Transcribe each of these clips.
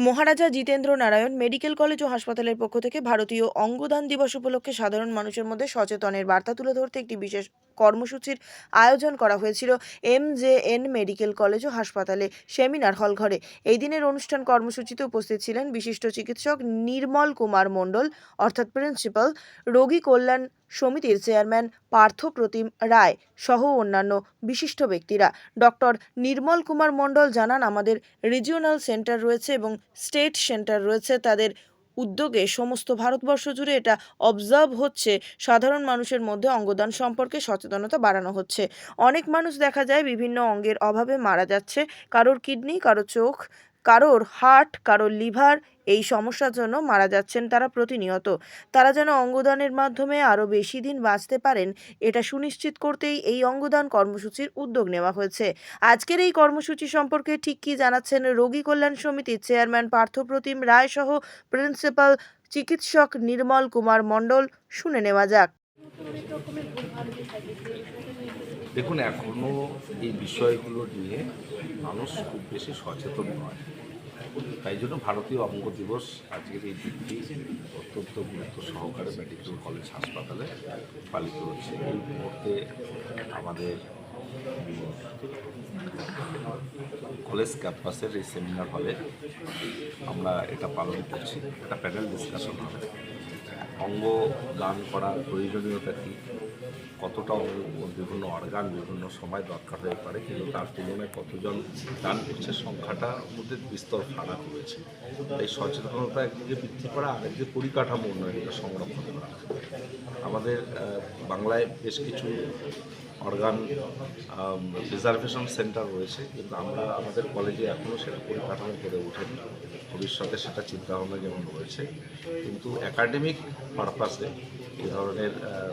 মহারাজা Jitendra Narayan medical college ও হাসপাতালের পক্ষ থেকে ভারতীয় অঙ্গদান দিবস উপলক্ষে সাধারণ মানুষের মধ্যে সচেতনের বার্তা তুলে ধরতে একটি বিশেষ কর্মসূচির আয়োজন করা হয়েছিল M J N medical college ও হাসপাতালে সেমিনার হল ঘরে। এই দিনের অনুষ্ঠান কর্মসূচিতে উপস্থিত ছিলেন বিশিষ্ট চিকিৎসক নির্মল কুমার মণ্ডল, অর্থাৎ প্রিন্সিপাল, রোগী কল্যাণ সমিতির চেয়ারম্যান পার্থ প্রতিম রায় সহ অন্যান্য বিশিষ্ট ব্যক্তিরা। ডক্টর নির্মল কুমার মণ্ডল জানান, আমাদের রিজিওনাল সেন্টার রয়েছে এবং স্টেট সেন্টার রয়েছে, তাদের উদ্যোগে সমস্ত ভারতবর্ষ জুড়ে এটা অবজার্ভ হচ্ছে। সাধারণ মানুষের মধ্যে অঙ্গদান সম্পর্কে সচেতনতা বাড়ানো হচ্ছে। অনেক মানুষ দেখা যায় বিভিন্ন অঙ্গের অভাবে মারা যাচ্ছে। কারোর কিডনি কারোর চোখ কারোর হার্ট, কারোর লিভার এই সমস্যার জন্য মারা যাচ্ছেন তারা প্রতিনিয়ত। তারা যেন অঙ্গদানের মাধ্যমে আরও বেশি দিন বাঁচতে পারেন, এটা সুনিশ্চিত করতেই এই অঙ্গদান কর্মসূচির উদ্যোগ নেওয়া হয়েছে। আজকের এই কর্মসূচি সম্পর্কে ঠিক কী জানাচ্ছেন রোগী কল্যাণ সমিতির চেয়ারম্যান পার্থপ্রতিম রায় সহ প্রিন্সিপাল চিকিৎসক নির্মল কুমার মণ্ডল। শুনে নেওয়া যাক। দেখুন এখনও এই বিষয়গুলো নিয়ে মানুষ খুব বেশি সচেতন নয়। তাই জন্য ভারতীয় অঙ্গ দিবস আজকের এই দিনটি অত্যন্ত গুরুত্ব সহকারে মেডিকেল কলেজ হাসপাতালে পালিত হচ্ছে। এই মুহূর্তে আমাদের কলেজ ক্যাম্পাসের এই সেমিনার হলে আমরা এটা পালন করছি। একটা প্যানেল ডিসকাশন হবে। অঙ্গ দান করার প্রয়োজনীয়তা কী? কতটা বিভিন্ন অর্গান বিভিন্ন সময় দরকার হয়ে পারে কিন্তু তার তুলনায় কতজন দান করছে সংখ্যাটা মধ্যে বিস্তর ফারাক রয়েছে। তাই সচেতনতা একদিকে বৃদ্ধি করা আরেকদিকে পরিকাঠামো উন্নয়নকে সংরক্ষণ করা। আমাদের বাংলায় বেশ কিছু অর্গান রিজার্ভেশন সেন্টার রয়েছে কিন্তু আমরা আমাদের কলেজে এখনও সেটা পরিকাঠামো করে ওঠেনি। ভবিষ্যতে সেটা চিন্তাভাবনা যেমন রয়েছে কিন্তু একাডেমিক পারপাসে এই ধরনের আহ,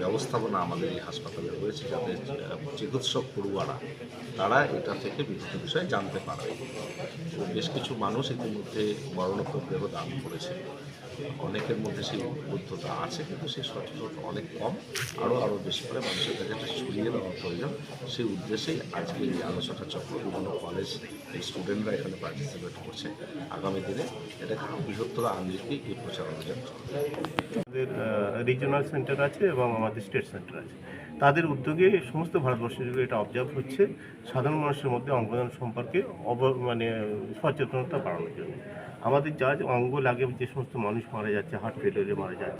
ব্যবস্থাপনা আমাদের এই হাসপাতালে রয়েছে যাতে চিকিৎসক পড়ুয়ারা, তারা এটা থেকে বিভিন্ন বিষয়ে জানতে পারবে তো বেশ কিছু মানুষ ইতিমধ্যে মরণোত্তর দেহ দান করেছে। অনেকের মধ্যে সেই উদ্বুদ্ধতা আছে, কিন্তু সেই সচেতনতা অনেক কম। আরও আরও বেশি করে মানুষের কাছে এটা ছড়িয়ে দেওয়া প্রয়োজন। সেই উদ্দেশ্যেই আজকে এই আলোচনা চক্র বিভিন্ন কলেজ স্টুডেন্টরা এখানে পার্টিসিপেট করছে। আগামী দিনে এটা বৃহত্তর আঙ্গিকে এই প্রচার অভিযান চলবে রিজিওনাল সেন্টার আছে এবং আমাদের স্টেট সেন্টার আছে। তাদের উদ্যোগে সমস্ত ভারতবর্ষের যুগে এটা অবজার্ভ হচ্ছে। সাধারণ মানুষের মধ্যে অঙ্গদান সম্পর্কে অব মানে সচেতনতা বাড়ানোর জন্য। আমাদের যা অঙ্গ লাগে যে সমস্ত মানুষ মারা যাচ্ছে হার্ট ফেলে মারা যাচ্ছে।